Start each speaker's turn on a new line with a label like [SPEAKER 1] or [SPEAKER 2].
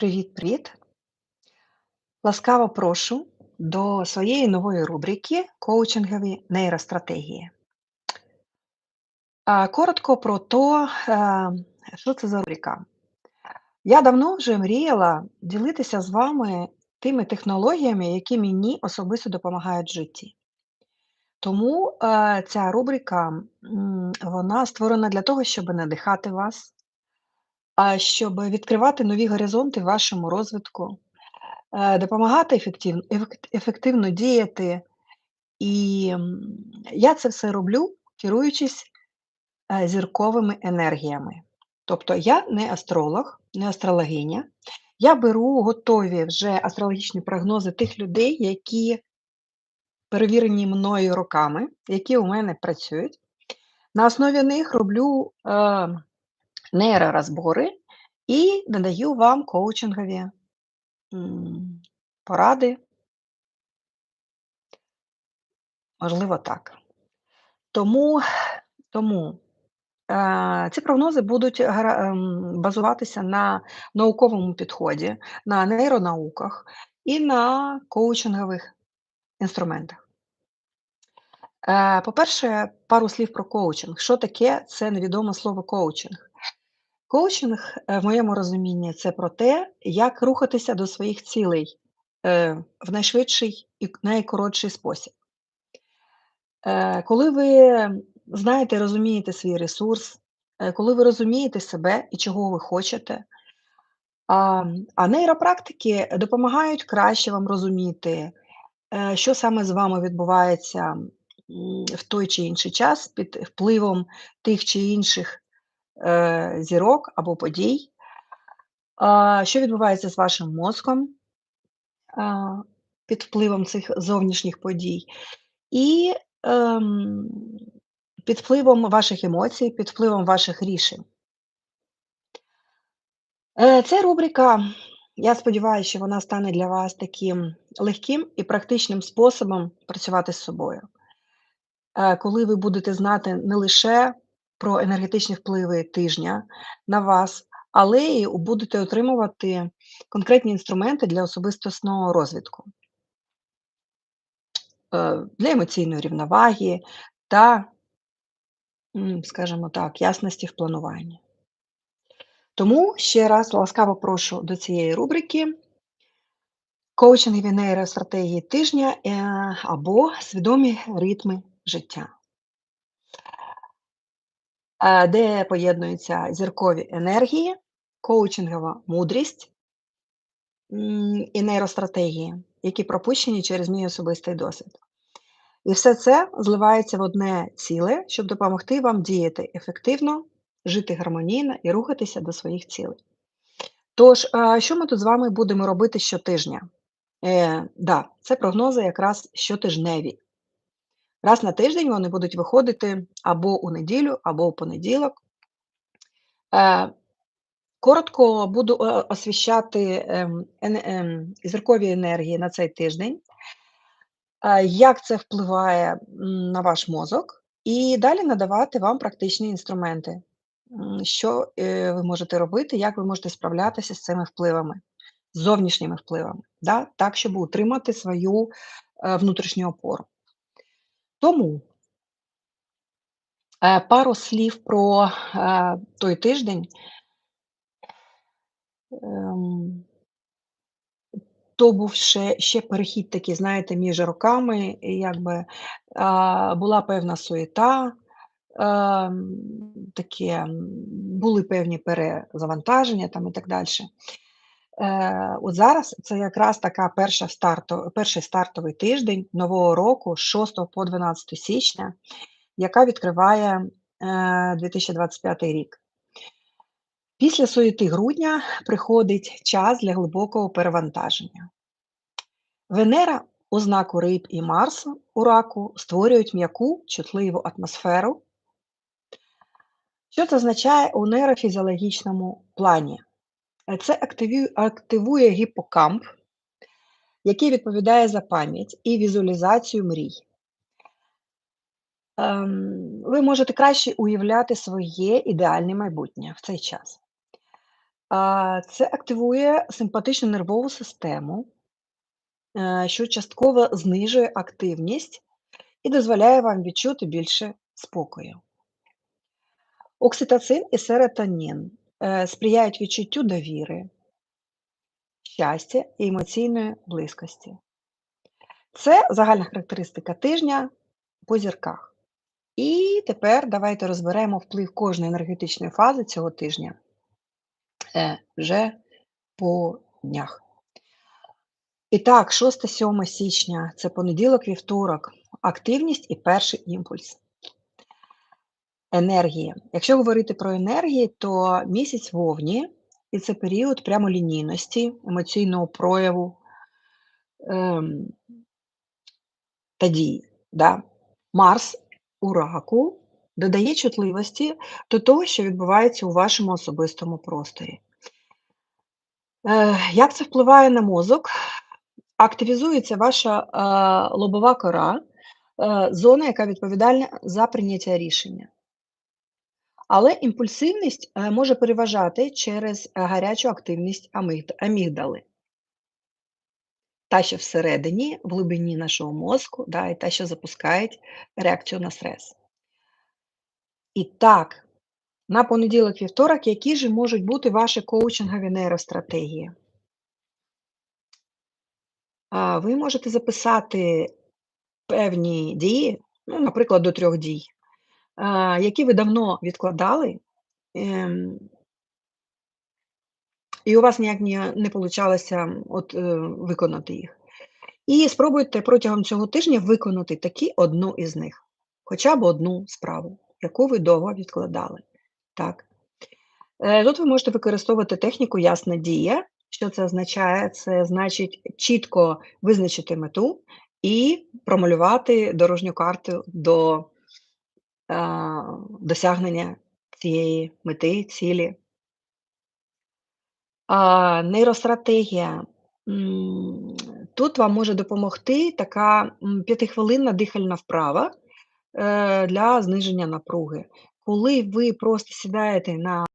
[SPEAKER 1] Привіт-привіт! Ласкаво прошу до своєї нової рубрики "Коучингові нейростратегії". Коротко про то, е, що це за рубрика. Я давно вже мріяла ділитися з вами тими технологіями, які мені особисто допомагають в житті. Тому, е, ця рубрика, вона створена для того, щоби надихати вас, а, щоби відкривати нові горизонти в вашому розвитку, е, допомагати ефективн ефект ефективно діяти. І, я це все роблю, керуючись, е, зірковими енергіями. Тобто я не астролог, не астрологиня. Я беру готові вже астрологічні прогнози тих людей, які перевірені мною роками, які у мене працюють. На основі них роблю, е, нейророзбори і надаю вам коучингові, поради. Можливо, так. Тому тому, е, ці прогнози будуть ем, базуватися на науковому підході, на нейронауках і на коучингових інструментах. Е, по-перше, пару слів про коучинг. Що таке це невідоме слово коучинг? Коучинг, е, в моєму розумінні, це про те, як рухатися до своїх цілей, е, в найшвидший і найкоротший спосіб. Е, коли ви знаєте, розумієте свій ресурс, коли ви розумієте себе і чого ви хочете, а, нейропрактики допомагають краще вам розуміти, що саме з вами відбувається, в той чи інший час під впливом тих чи інших, е, зірок або подій. Що відбувається з вашим мозком, під впливом цих зовнішніх подій. І, ем, під впливом ваших емоцій, під впливом ваших рішень. Е, це рубрика, я сподіваюсь, що вона стане для вас таким легким і практичним способом працювати з собою. Е, коли ви будете знати не лише про енергетичні впливи тижня на вас, але й будете отримувати конкретні інструменти для особистісного розвитку. Е, для емоційної рівноваги та, скажімо так, ясності в плануванні. Тому ще раз ласкаво прошу до цієї рубрики коучингові нейростратегії тижня, е, або свідомі ритми життя. Е, де поєднуються зіркові енергії, коучингова мудрість і нейростратегії, які пропущені через мій особистий досвід. І все це зливається в одне ціле, щоб допомогти вам діяти ефективно, жити гармонійно і рухатися до своїх цілей. Тож, е, що ми тут з вами будемо робити щотижня? Е, да, це прогнози якраз щотижневі. Раз на тиждень вони будуть виходити або у неділю, або у понеділок. Е, коротко буду е, освіщати ем, ем, зіркові енергії на цей тиждень, е, як це впливає на ваш мозок, і далі надавати вам практичні інструменти, що ви можете робити, як ви можете справлятися з цими впливами, з зовнішніми впливами, так, щоб утримати свою внутрішню опору. Тому е, пару слів про е, той тиждень. Ем, то був ще ще перехід такий, знаєте, між роками, якби, була певна суєта, ем, таке, були певні перезавантаження там і так дальше. Е, от зараз це якраз така перша старто перший стартовий тиждень нового року з 6 по 12 січня, яка відкриває, е, 2025 рік. Після суєти грудня приходить час для глибокого перевантаження. Венера у знаку Риб і Марс у раку створюють м'яку, чутливу атмосферу. Що це означає у нейрофізіологічному плані? Е, Це активує гіпокамп, який відповідає за пам'ять і візуалізацію мрій. Ем, ви можете краще уявляти своє ідеальне майбутнє в цей час. Це активує симпатичну нервову систему, е, що частково знижує активність і дозволяє вам відчути більше спокою. Окситоцин і серотонін, сприяють відчуттю довіри, щастя і емоційної близькості. Це загальна характеристика тижня по зірках. І тепер давайте розберемо вплив кожної енергетичної фази цього тижня е, вже по днях. І так, 6-7 січня це понеділок, вівторок, активність і перший імпульс. Енергія. Якщо говорити про енергії, то місяць вовні, і це період прямолінійності, емоційного прояву ем, та дії. Да? Марс у раку додає чутливості до того, що відбувається у вашому особистому просторі. Е, як це впливає на мозок? Активізується ваша е, лобова кора, е, зона, яка відповідальна за прийняття рішення. Але імпульсивність е, може переважати через е, гарячу активність амігдали. Та, що всередині, в глибині нашого мозку, да, і та, що запускає реакцію на стрес. І так, на понеділок, вівторок, які ж можуть бути ваші коучингові нейростратегії? Ви можете записати певні дії, ну, наприклад, до трьох дій, які ви давно відкладали, ем, і у вас ніяк не, от, е, виконати їх. І спробуйте протягом цього тижня виконати такі одну із них, хоча б одну справу, яку ви довго відкладали. Так. Е, Тут ви можете використовувати техніку ясна дія. Що це означає? Це значить чітко визначити мету і промалювати дорожню карту до досягнення цієї мети, цілі. Нейростратегія. Тут вам може допомогти така п'ятихвилинна дихальна вправа е, для зниження напруги. Коли ви просто сідаєте на